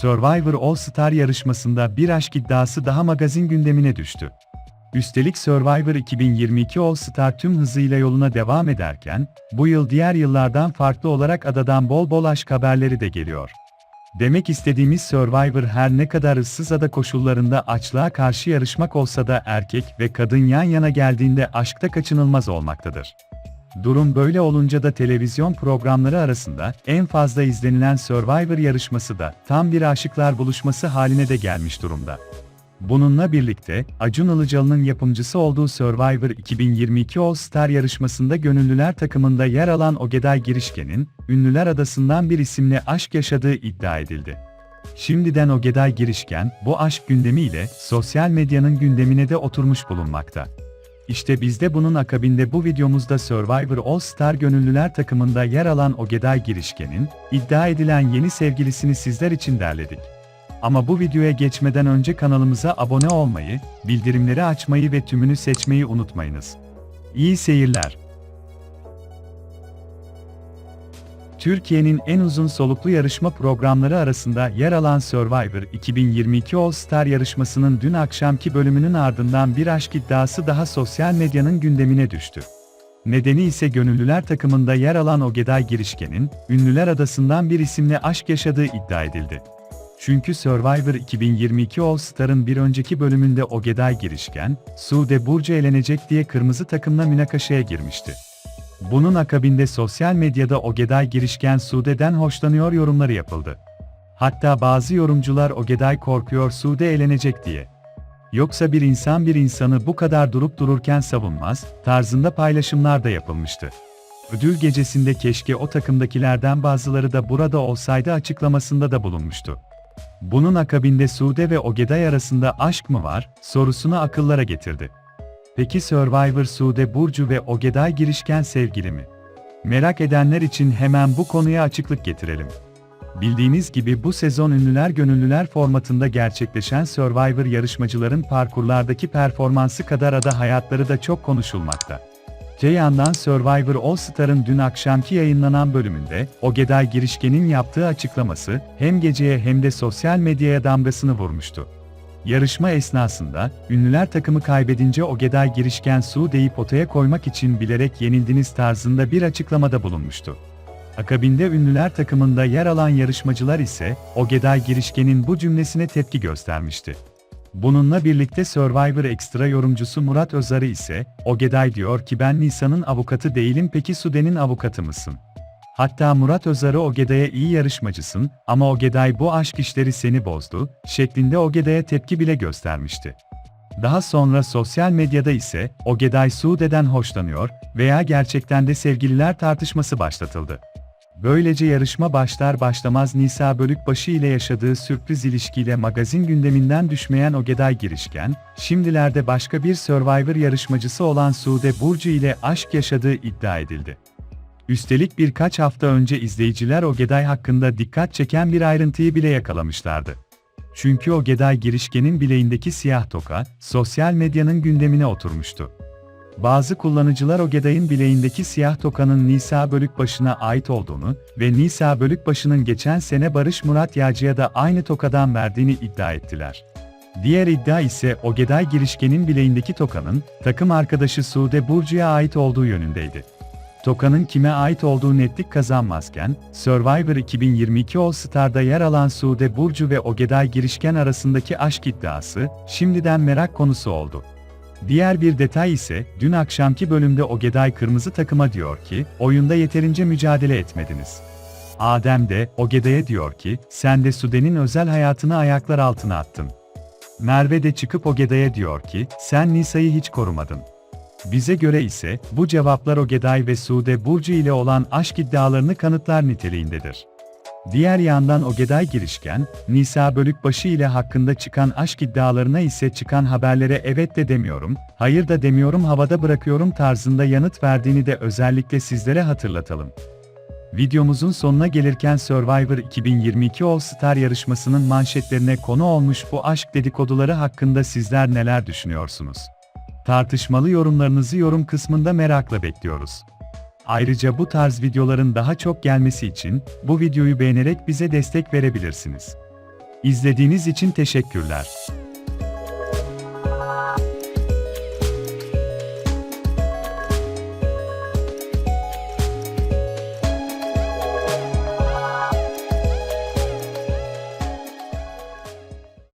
Survivor All Star yarışmasında bir aşk iddiası daha magazin gündemine düştü. Üstelik Survivor 2022 All Star tüm hızıyla yoluna devam ederken, bu yıl diğer yıllardan farklı olarak adadan bol bol aşk haberleri de geliyor. Demek istediğimiz Survivor her ne kadar ıssız ada koşullarında açlığa karşı yarışmak olsa da erkek ve kadın yan yana geldiğinde aşkta kaçınılmaz olmaktadır. Durum böyle olunca da televizyon programları arasında en fazla izlenilen Survivor yarışması da tam bir aşıklar buluşması haline de gelmiş durumda. Bununla birlikte, Acun Ilıcalı'nın yapımcısı olduğu Survivor 2022 All Star yarışmasında gönüllüler takımında yer alan Ogeday Girişken'in, Ünlüler Adası'ndan bir isimle aşk yaşadığı iddia edildi. Şimdiden Ogeday Girişken, bu aşk gündemiyle sosyal medyanın gündemine de oturmuş bulunmakta. İşte biz de bunun akabinde bu videomuzda Survivor All Star gönüllüler takımında yer alan Ogeday Girişken'in, iddia edilen yeni sevgilisini sizler için derledik. Ama bu videoya geçmeden önce kanalımıza abone olmayı, bildirimleri açmayı ve tümünü seçmeyi unutmayınız. İyi seyirler. Türkiye'nin en uzun soluklu yarışma programları arasında yer alan Survivor 2022 All Star yarışmasının dün akşamki bölümünün ardından bir aşk iddiası daha sosyal medyanın gündemine düştü. Nedeni ise gönüllüler takımında yer alan Ogeday Girişken'in, Ünlüler Adası'ndan bir isimle aşk yaşadığı iddia edildi. Çünkü Survivor 2022 All Star'ın bir önceki bölümünde Ogeday girişken, Sude Burcu elenecek diye kırmızı takımla münakaşaya girmişti. Bunun akabinde sosyal medyada Ogeday girişken Sude'den hoşlanıyor yorumları yapıldı. Hatta bazı yorumcular Ogeday korkuyor Sude elenecek diye. Yoksa bir insan bir insanı bu kadar durup dururken savunmaz, tarzında paylaşımlar da yapılmıştı. Ödül gecesinde keşke o takımdakilerden bazıları da burada olsaydı açıklamasında da bulunmuştu. Bunun akabinde Sude ve Ogeday arasında aşk mı var, sorusunu akıllara getirdi. Peki Survivor Sude Burcu ve Ogeday girişken sevgili mi? Merak edenler için hemen bu konuya açıklık getirelim. Bildiğiniz gibi bu sezon ünlüler gönüllüler formatında gerçekleşen Survivor yarışmacıların parkurlardaki performansı kadar ada hayatları da çok konuşulmakta. Öte yandan Survivor All Star'ın dün akşamki yayınlanan bölümünde, Ogeday Girişken'in yaptığı açıklaması, hem geceye hem de sosyal medyaya damgasını vurmuştu. Yarışma esnasında, ünlüler takımı kaybedince Ogeday Girişken su deyip potaya koymak için bilerek yenildiniz tarzında bir açıklamada bulunmuştu. Akabinde ünlüler takımında yer alan yarışmacılar ise, Ogeday Girişken'in bu cümlesine tepki göstermişti. Bununla birlikte Survivor Extra yorumcusu Murat Özarı ise, Ogeday diyor ki ben Nisa'nın avukatı değilim peki Sude'nin avukatı mısın? Hatta Murat Özarı Ogeday'a iyi yarışmacısın ama Ogeday bu aşk işleri seni bozdu, şeklinde Ogeday'a tepki bile göstermişti. Daha sonra sosyal medyada ise, Ogeday Sude'den hoşlanıyor veya gerçekten de sevgililer tartışması başlatıldı. Böylece yarışma başlar başlamaz Nisa Bölükbaşı ile yaşadığı sürpriz ilişkiyle magazin gündeminden düşmeyen Ogeday girişken, şimdilerde başka bir Survivor yarışmacısı olan Sude Burcu ile aşk yaşadığı iddia edildi. Üstelik birkaç hafta önce izleyiciler Ogeday hakkında dikkat çeken bir ayrıntıyı bile yakalamışlardı. Çünkü Ogeday girişkenin bileğindeki siyah toka, sosyal medyanın gündemine oturmuştu. Bazı kullanıcılar Ogeday'ın bileğindeki siyah tokanın Nisa Bölükbaşı'na ait olduğunu ve Nisa Bölükbaşı'nın geçen sene Barış Murat Yağcı'ya da aynı tokadan verdiğini iddia ettiler. Diğer iddia ise Ogeday girişkenin bileğindeki tokanın, takım arkadaşı Sude Burcu'ya ait olduğu yönündeydi. Tokanın kime ait olduğu netlik kazanmazken, Survivor 2022 All Star'da yer alan Sude Burcu ve Ogeday girişken arasındaki aşk iddiası, şimdiden merak konusu oldu. Diğer bir detay ise, dün akşamki bölümde Ogeday kırmızı takıma diyor ki, oyunda yeterince mücadele etmediniz. Adem de, Ogeday'a diyor ki, sen de Sude'nin özel hayatını ayaklar altına attın. Merve de çıkıp Ogeday'a diyor ki, sen Nisa'yı hiç korumadın. Bize göre ise, bu cevaplar Ogeday ve Sude Burcu ile olan aşk iddialarını kanıtlar niteliğindedir. Diğer yandan Ogeday girişken, Nisa Bölükbaşı ile hakkında çıkan aşk iddialarına ise çıkan haberlere evet de demiyorum, hayır da demiyorum havada bırakıyorum tarzında yanıt verdiğini de özellikle sizlere hatırlatalım. Videomuzun sonuna gelirken Survivor 2022 All Star yarışmasının manşetlerine konu olmuş bu aşk dedikoduları hakkında sizler neler düşünüyorsunuz? Tartışmalı yorumlarınızı yorum kısmında merakla bekliyoruz. Ayrıca bu tarz videoların daha çok gelmesi için bu videoyu beğenerek bize destek verebilirsiniz. İzlediğiniz için teşekkürler.